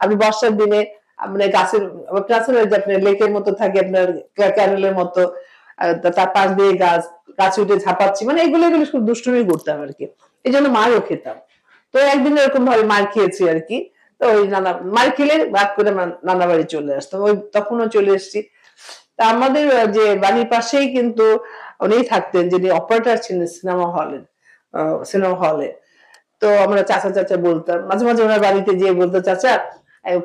আপনি বর্ষার দিনে মানে গাছের ওই যে আপনার লেকের মতো থাকে, আপনার ক্যানেলের মতো তার পাশ দিয়ে গাছ, গাছে উঠে ঝাঁপাচ্ছি। মানে এগুলো এগুলো খুব দুষ্টুমি করতাম আর কি। এই জন্য মারও খেতাম। তো একদিন এরকম ভাবে মার খেয়েছি আর কি। তো ওই নানা, মার খেলে রাগ করে নানা বাড়ি চলে আসতাম। ওই তখনও চলে এসেছি। তা আমাদের যে বাড়ির পাশেই কিন্তু উনি থাকতেন, যিনি অপারেটর ছিলেন সিনেমা হলের সিনেমা হলে। তো আমরা চাচা চাচা বলতাম। মাঝে মাঝে ওনার বাড়িতে যেয়ে বলতো, চাচা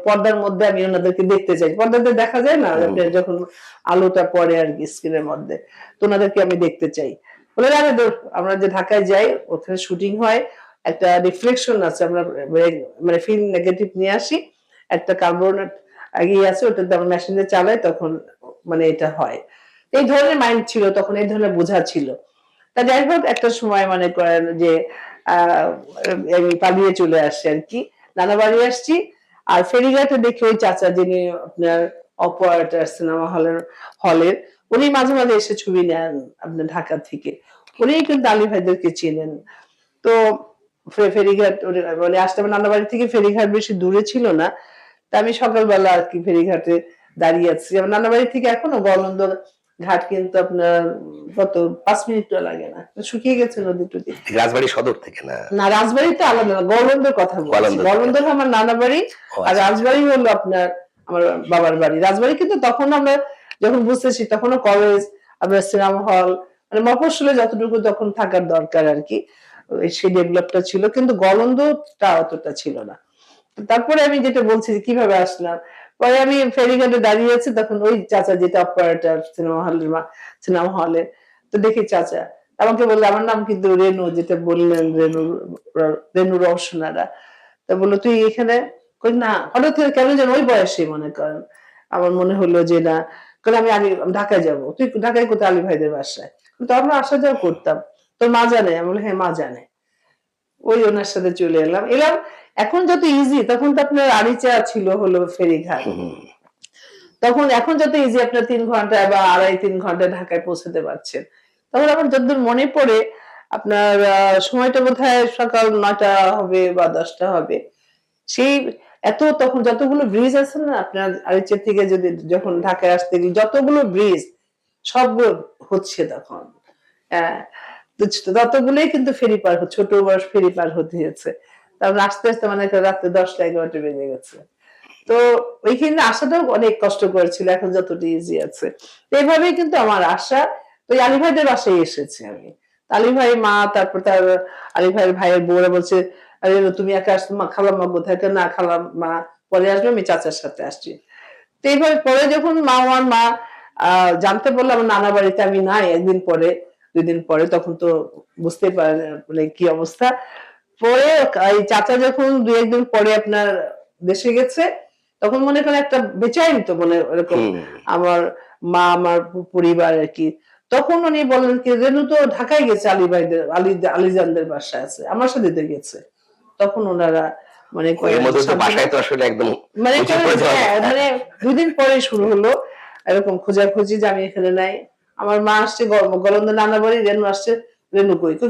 পর্দার মধ্যে আমি ওনাদেরকে দেখতে চাই। পর্দাতে দেখা যায় না যখন আলোটা পড়ে আর কি স্ক্রিনের মধ্যে। তো ওনাদেরকে আমি দেখতে চাই। বলে আরে আমরা যে ঢাকায় যাই ওখানে শুটিং হয় একটা রিফ্লেকশন আছে আমরা মানে ফিল্ম নেগেটিভ নিয়ে আসি একটা কার্বনেট আগিয়ে আছে ওটাতে আমরা মেশিন চালাই তখন মানে এটা হয়। এই ধরনের মাইন্ড ছিল তখন এই ধরনের বোঝা ছিল। তা যাই হোক একটা সময় মানে করেন যে আহ, আমি পালিয়ে চলে আসছি আর কি। নানা বাড়ি আসছি আর ফেরিঘাটে দেখি ওই চাচা যিনি আপনার অপারেটার সিনেমা হলের হলের, উনি মাঝে মাঝে এসে ছবি নেন আপনার ঢাকা থেকে। উনি কিন্তু আলী ভাইদেরকে চেনেন। তো ফেরিঘাট মানে আসতে আমার নানা বাড়ি থেকে ফেরিঘাট বেশি দূরে ছিল না। তা আমি সকালবেলা আর কি ফেরিঘাটে দাঁড়িয়ে আছি। আমার নানা বাড়ি থেকে এখনও গলন্দ ঘাট কিন্তু আপনার কত পাঁচ মিনিট লাগে না। শুকিয়ে গেছে নদী টদি রাজবাড়ি সদর থেকে না? না রাজবাড়িতে আলাদা না গলন্দের কথা বলছি। আমার নানা বাড়ি আর আচ্ছা। রাজবাড়ি হলো আপনার আমার বাবার বাড়ি। রাজবাড়ি কিন্তু তখন আমরা যখন বুঝতেছি তখনও কলেজ আপনার সিনেমা হল মানে মফস্বলে যতটুকু তখন থাকার দরকার আর কি সেই ডেভেলপটা ছিল। কিন্তু গলন্দটা অতটা ছিল না। তারপরে আমি যেটা বলছি যে কীভাবে আসলাম পরে আমি ফেরিঘাটে দাঁড়িয়ে আছি, তখন ওই চাচা যেটা অপারেটর সিনেমা হলের মা সিনেমা হলে তো দেখি চাচা। আমাকে বলল, আমার নাম কিন্তু রেনু, যেটা বললেন রেনু রেনু রওশনারা। তা বলল, তুই এখানে? না। হঠাৎ কেন যেন ওই বয়সে মনে করেন। আমার মনে হলো যে, না। কারণ আমি ঢাকায় যাব। তুই ঢাকায় কোথায়? আলী ভাইদের বাসায়। তো আমরা আসা যাওয়া করতাম। তোর মা জানে? আমি বলি হ্যাঁ মা জানে। ওই ওনার সাথে চলে এলাম। এলাম এখন যত ইজি তখন তো আপনার আড়িচা ছিল হলো ফেরিঘাট। তখন এখন যত ইজি আপনার তিন ঘন্টায় বা আড়াই তিন ঘন্টায় ঢাকায় পৌঁছাতে পারছেন। তখন আমার যতদূর মনে পড়ে আপনার সময়টা বোধ সকাল নয়টা হবে বা দশটা হবে। সেই এত তখন যতগুলো ব্রিজ আছে না আপনার আরিচের থেকে যদি যখন ঢাকায় আসতে গেলে যতগুলো ব্রিজ সবগুলো হচ্ছে তখন। হ্যাঁ ততগুলোই কিন্তু ফেরি পার হচ্ছে ছোট বয়স ফেরি পার হতে হচ্ছে। তারপর আস্তে আস্তে মানে রাত্রে দশটা, এগারোটা বেজে গেছে। তো ওইখানে আসাটাও অনেক কষ্ট করেছিল, এখন যতটা ইজি আছে। এইভাবেই কিন্তু আমার আশা। তো আলী ভাইদের বাসায় এসেছি আমি। আলী ভাই মা, তারপর তার আলী ভাইয়ের ভাইয়ের বউরা বলছে, আরে তুমি একা আসতো মা খালাম মা কোথায় না খালাম মা পরে আসবে, আমি চাচার সাথে আসছি। তো এইভাবে পরে যখন মা, আমার মা জানতে বলল আমার নানা বাড়িতে আমি নাই, একদিন পরে দুই দিন পরে, তখন তো বুঝতে পারেন মানে কি অবস্থা। পরে এই চাচা যখন দুই একদিন পরে আপনার দেশে গেছে তখন মনে করেন একটা বেচাইন তো মনে এরকম আমার মা আমার পরিবার আর কি। তখন উনি বললেন কি রেনু তো ঢাকায় গেছে আলী ভাইদের আলী আলীজানদের বাসায় আছে আমার সাথে তো গেছে। তখন ওনারা মানে মানে হ্যাঁ। মানে দুদিন পরে শুরু হলো এরকম খোঁজাখুঁজি যে আমি এখানে নাই। আমার মা আসছে গলন্দ নানা বাড়ি রেনু আসছে রেনু কই? তো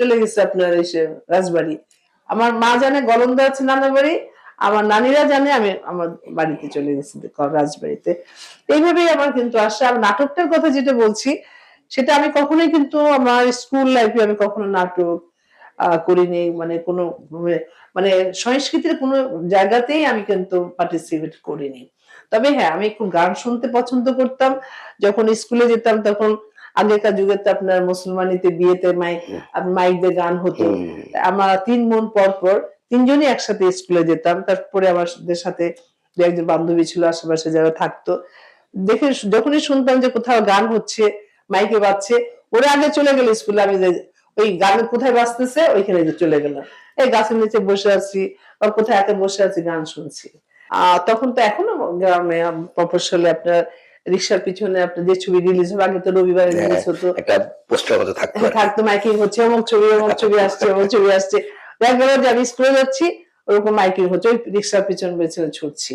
চলে গেছে আপনার এসে রাজবাড়ি। আমার মা জানে, গলন্দ আছে বাড়ি আমার জানে, আমি আমার বাড়িতে চলে গেছি রাজবাড়িতে। এইভাবেই আমার কিন্তু আসা। আর নাটকটার কথা যেটা বলছি, সেটা আমি কখনোই কিন্তু আমার স্কুল লাইফে আমি কখনো নাটক করিনি। মানে কোনো মানে সংস্কৃতির কোনো জায়গাতেই আমি কিন্তু পার্টিসিপেট করিনি। তবে হ্যাঁ আমি একটু গান শুনতে পছন্দ করতাম। যখন স্কুলে যেতাম, তখন আগেকার যুগে তো আপনার মুসলমানিতে বিয়েতে মাইক মাইক গান হতো। আমরা তিন মন পর পর তিনজনই একসাথে স্কুলে যেতাম। তারপরে আমাদের সাথে একজন বান্ধবী ছিল আশেপাশে যারা থাকতো। দেখে যখনই শুনতাম যে কোথাও গান হচ্ছে মাইকে বাজছে ওরা আগে চলে গেল স্কুলে। আমি ওই গান কোথায় বাজতেছে ওইখানে চলে গেলাম। এই গাছের নিচে বসে আছি বা কোথায় একা বসে আছি গান শুনছি। আহ তখন তো এখনও গ্রামে মফস্বলে আপনার রিক্সার পিছনে আপনার যে ছবি রিলিজ হবে আগে তো রবিবারে হ্যাঁ, রিলিজ হতো। একটা পোস্টার মতো থাকতো আর থাকতো মাইকিং হচ্ছে অমুক ছবি অমুক ছবি আসছে অমুক ছবি আসছে। দেখা গেল যে আমি স্কুলে যাচ্ছি ওরকম মাইকিং হচ্ছে ওই রিক্সার পিছন পেছনে ছুটছি।